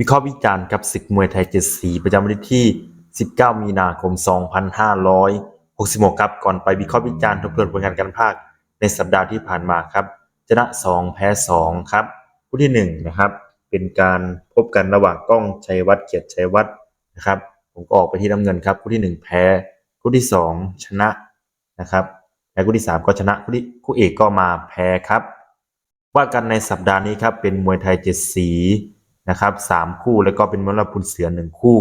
วิเคราะห์วิจารณ์กับศึกมวยไทยเจ็ดสีประจำวันที่ 19 มีนาคม 2566 ครับ ก่อนไปวิเคราะห์วิจารณ์ทบทวนผลงานการภาคในสัปดาห์ที่ผ่านมาครับ ชนะ 2 แพ้ 2 ครับคู่ที่ 1 นะครับ เป็นการพบกันระหว่างกล้องชัยวัฒน์เกียรติชัยวัฒน์นะครับ ผมก็ออกไปที่น้ำเงินครับคู่ที่ 1 แพ้คู่ที่ 2 ชนะนะครับและคู่ที่ 3 ก็ชนะคู่ที่คู่เอกก็มาแพ้ครับ ว่ากันในสัปดาห์นี้ครับเป็นมวยไทยเจ็ดสี นะครับสามคู่แล้วก็เป็นมรพุนเสือหนึ่งคู่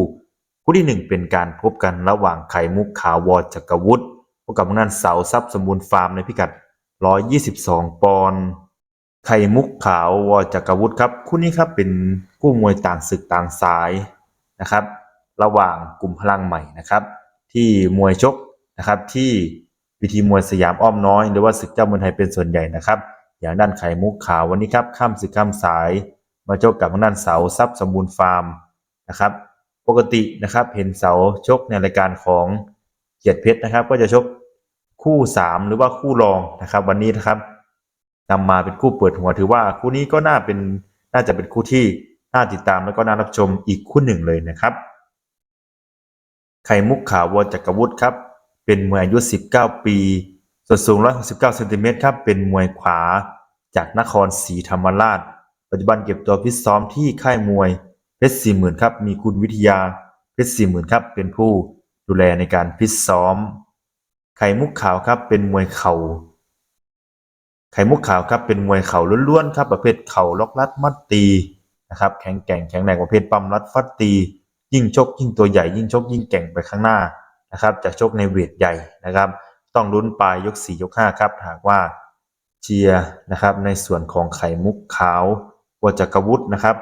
คู่ที่หนึ่งเป็นการพบกันระหว่างไข่มุกขาววอจักรวุฒิพบกับทางานเสาทรัพย์สมบูรณ์ฟาร์มในพิกัด 122 ปอนด์ไข่มุกขาววอจักรวุฒิครับ คู่นี้ครับเป็นคู่มวยต่างศึกต่างสายนะครับ ระหว่างกลุ่มพลังใหม่นะครับ ที่มวยชกนะครับที่วิธีมวยสยามอ้อมน้อย หรือว่าศึกเจ้ามวยไทยเป็นส่วนใหญ่นะครับ อย่างด้านไข่มุกขาววันนี้ครับข้ามศึกข้ามสาย มาชกกับทางด้านเสาทรัพย์สมบูรณ์ฟาร์มนะครับ ปกตินะครับเห็นเสาชกในรายการของเกียรติเพชรนะครับ ก็จะชกคู่สามหรือว่าคู่รองนะครับ วันนี้นะครับนำมาเป็นคู่เปิดหัวถือว่าคู่นี้ก็น่าเป็นน่าจะเป็นคู่ที่น่าติดตามแล้วก็น่ารับชมอีกคู่หนึ่งเลยนะครับไข่มุกขาววจักรวุฒิครับเป็นมวยอายุ 19 ปีส่วนสูง 169เซนติเมตรครับเป็นมวยขวาจากนครศรีธรรมราช ปัจจุบันเก็บตัวฟิตซ้อมที่ค่ายมวยเพชรสี่หมื่นครับ มีคุณวิทยาเพชรสี่หมื่นครับเป็นผู้ดูแลในการฟิตซ้อม ไข่มุกขาวครับเป็นมวยเข่าไข่มุกขาวครับเป็นมวยเข่าล้วนๆครับประเภทเข่าล็อกลัดมัดตีนะครับแข็งแกร่งแข็งแรงประเภทปั๊มรัดฟัดตี ยิ่งชกยิ่งตัวใหญ่ยิ่งชกยิ่งแกร่งไปข้างหน้านะครับจะชกในเวทใหญ่นะครับ ต้องลุ้นปลายยก 4 ยก 5 ครับหากว่าเชียร์นะครับในส่วนของไข่มุกขาว วัจักรวุฒินะครับ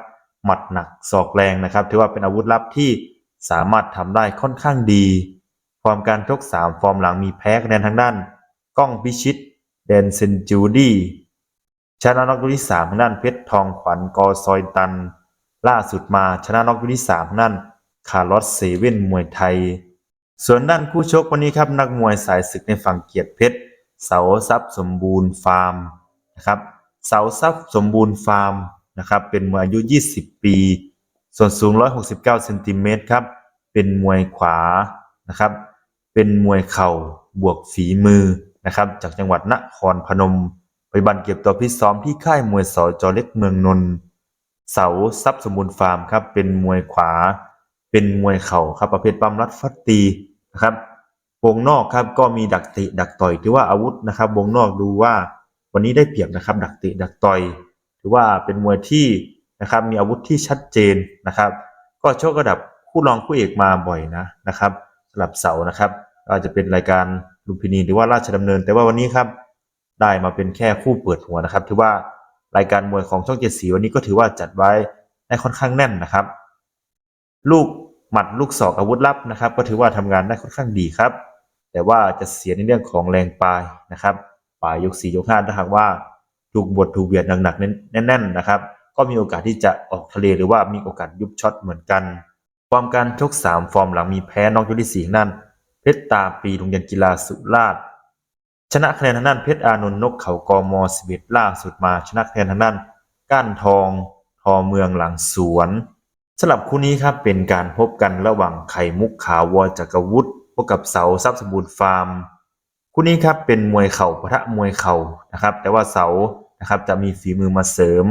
หมัดหนักศอกแรงนะครับ ถือว่าเป็นอาวุธลับที่สามารถทำได้ค่อนข้างดี ฟอร์มการชก3ฟอร์มหลังมีแพ้คะแนนทางด้าน ก้องพิชิตเดนเซนจูดี้ชนะน็อกยกที่3ทางด้านเพชรทองขวัญกอซอยตัน ล่าสุดมาชนะน็อกยกที่3ทางด้านคาร์ลอสเซเว่นมวยไทย ส่วนด้านคู่ชกวันนี้ครับนักมวยสายศึกในฝั่งเกียรติเพชรเสาทรัพย์สมบูรณ์ฟาร์มนะครับเสาทรัพย์สมบูรณ์ฟาร์ม นะครับเป็นมวยอายุ 20 ปี ส่วนสูง 169เซนติเมตรครับเป็นมวยขวานะครับเป็นมวยเข่าบวกฝีมือนะครับจากจังหวัดนครพนมปัจจุบันเก็บตัวพิซ้อมที่ค่ายมวยสจเล็กเมืองนนท์เสาทรัพย์สมบูรณ์ฟาร์มครับเป็นมวยขวา เป็นมวยเข่าครับประเภทปั๊มรัดฟัดตีนะครับวงนอกครับก็มีดักเตะดักต่อยถือว่าอาวุธนะครับวงนอกดูว่าวันนี้ได้เปรียบนะครับ ดักเตะดักต่อย ถือว่าเป็นมวยที่นะครับมีอาวุธที่ชัดเจนนะครับ ก็ชคระดับคู่รองคู่เอกมาบ่อยนะนะครับสลับเสานะครับอาจจะเป็นรายการลุมพินีหรือว่าราชดำเนิน แต่ว่าวันนี้ครับได้มาเป็นแค่คู่เปิดหัวนะครับถือว่ารายการมวยของช่องเจ็ดสีวันนี้ก็ถือว่าจัดไว้ได้ค่อนข้างแน่นนะครับ ลูกหมัดลูกศอกอาวุธลับนะครับ ก็ถือว่าทำงานได้ค่อนข้างดีครับ แต่ว่าจะเสียในเรื่องของแรงปลายนะครับปลายยกสี่ยกห้าถ้าหากว่า ถูกบทถูกเบียดหนักๆแน่นๆนะครับ ก็มีโอกาสที่จะออกทะเลหรือว่ามีโอกาสยุบช็อตเหมือนกัน ฟอร์มการชกสามฟอร์มหลังมีแพ้นอกยกที่สี่นั่นเพชรตาปีโรงเรียนกีฬาสุราษฎร์ชนะคะแนนทางด้านเพชรอานนท์นกเขากมสิบเอ็ดล่าสุดมาชนะคะแนนทางด้านก้านทองทอเมืองหลังสวนสำหรับคู่นี้ครับเป็นการพบกันระหว่างไข่มุกขาววอจักรวุฒิพบกับเสาทรัพย์สมบูรณ์ฟาร์ม คู่นี้ครับเป็นมวยเข่าปะทะมวยเข่านะครับ แต่ว่าเสา นะครับ จะมีฝีมือมาเสริม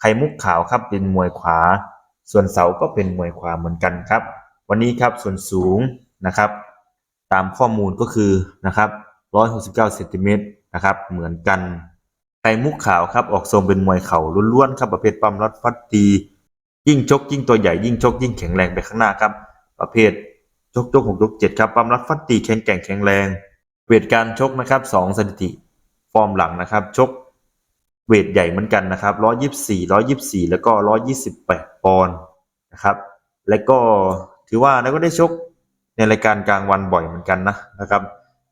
ไข่มุกขาวครับเป็นมวยขวา ส่วนเสาก็เป็นมวยขวาเหมือนกันครับ วันนี้ครับส่วนสูงนะครับ ตามข้อมูลก็คือนะครับ169เซนติเมตรนะครับ เหมือนกัน ไข่มุกขาวครับ ออกทรงเป็นมวยเข่าล้วนๆครับ ประเภทปั๊มรัดฟัดตี ยิ่งชกยิ่งตัวใหญ่ยิ่งชกยิ่งแข็งแรงไปข้างหน้าครับ ประเภทชกยกหกยกเจ็ดครับปั๊มรัดฟัดตีแข็งแกร่งแข็งแรง เวทการชกนะครับสองสถิติ ฟอร์มหลังนะครับ ชก เวทใหญ่เหมือนกันนะครับร้อยยี่สี่ร้อยยี่สี่แล้วก็ร้อยยี่สิบแปดปอนด์นะครับ แล้วก็ถือว่าแล้วก็ได้ชกในรายการกลางวันบ่อยเหมือนกันนะนะครับ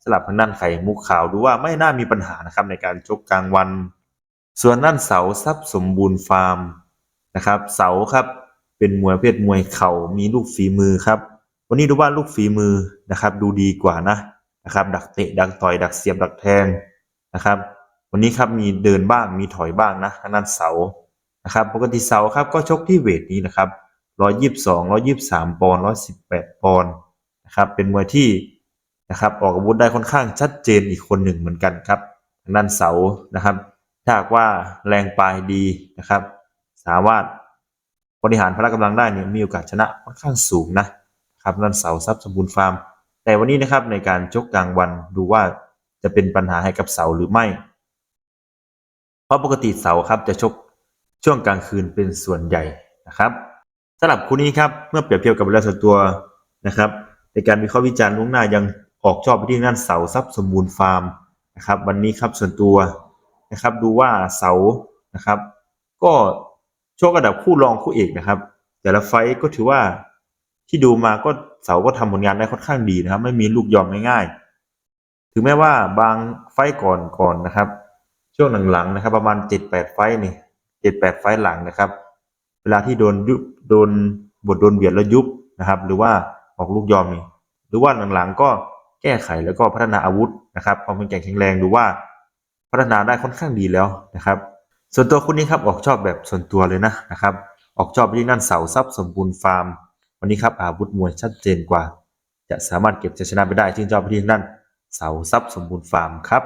สลับทางด้านไข่มุกขาวดูว่าไม่น่ามีปัญหานะครับในการชกกลางวัน ส่วนด้านเสาทรัพย์สมบูรณ์ฟาร์มนะครับเสาครับเป็นมวยเพศมวยเข่ามีลูกฝีมือครับ วันนี้ดูว่าลูกฝีมือนะครับ ดูดีกว่านะนะครับ ดักเตะดักต่อยดักเสียบดักแทงนะครับ วันนี้ครับมีเดินบ้างมีถอยบ้างนะทางด้านเสานะครับปกติเสาครับก็ชกที่เวทนี้นะครับร้อยยี่สิบสองร้อยยี่สิบสามปอนด์ร้อยสิบแปดปอนด์นะครับเป็นมวยที่นะครับออกอาวุธได้ค่อนข้างชัดเจนอีกคนหนึ่งเหมือนกันครับทางด้านเสานะครับถ้าว่าแรงปลายดีนะครับ สามารถบริหารพละกำลังได้เนี่ยมีโอกาสชนะค่อนข้างสูงนะครับนั่นเสาทรัพย์สมบูรณ์ฟาร์ม แต่วันนี้นะครับในการชกกลางวันดูว่าจะเป็นปัญหาให้กับเสาหรือไม่ เพราะปกติเสาครับจะชกช่วงกลางคืนเป็นส่วนใหญ่นะครับสำหรับคู่นี้ครับเมื่อเปรียบเทียบกับเวลาส่วนตัวนะครับในการวิเคราะห์วิจารณ์ล่วงหน้ายังออกชอบไปที่ด้านเสาทรัพย์สมบูรณ์ฟาร์มนะครับวันนี้ครับส่วนตัวนะครับดูว่าเสานะครับ ก็โชคระดับคู่รองคู่เอกนะครับ แต่ละไฟก็ถือว่าที่ดูมาก็เสาก็ทำผลงานได้ค่อนข้างดีนะครับ ไม่มีลูกยอมง่ายๆถึงแม้ว่าบางไฟก่อนก่อนนะครับ ช่วงหลังๆนะครับ ประมาณเจ็ดแปดไฟนี่เจ็ดแปดไฟหลังนะครับ เวลาที่โดนยุบโดนบทโดนเบียดแล้วยุบนะครับ หรือว่าออกลูกยอมนี่หรือว่าหลังๆก็แก้ไขแล้วก็พัฒนาอาวุธนะครับความแข็งแกร่งแข็งแรงดูว่าพัฒนาได้ค่อนข้างดีแล้วนะครับ ส่วนตัวคุณนี้ครับออกชอบแบบส่วนตัวเลยนะนะครับ ออกชอบที่นั่นเสาทรัพย์สมบูรณ์ฟาร์ม วันนี้ครับอาวุธมวยชัดเจนกว่า จะสามารถเก็บชัยชนะไปได้จึงชอบที่นั่นเสาทรัพย์สมบูรณ์ฟาร์มครับ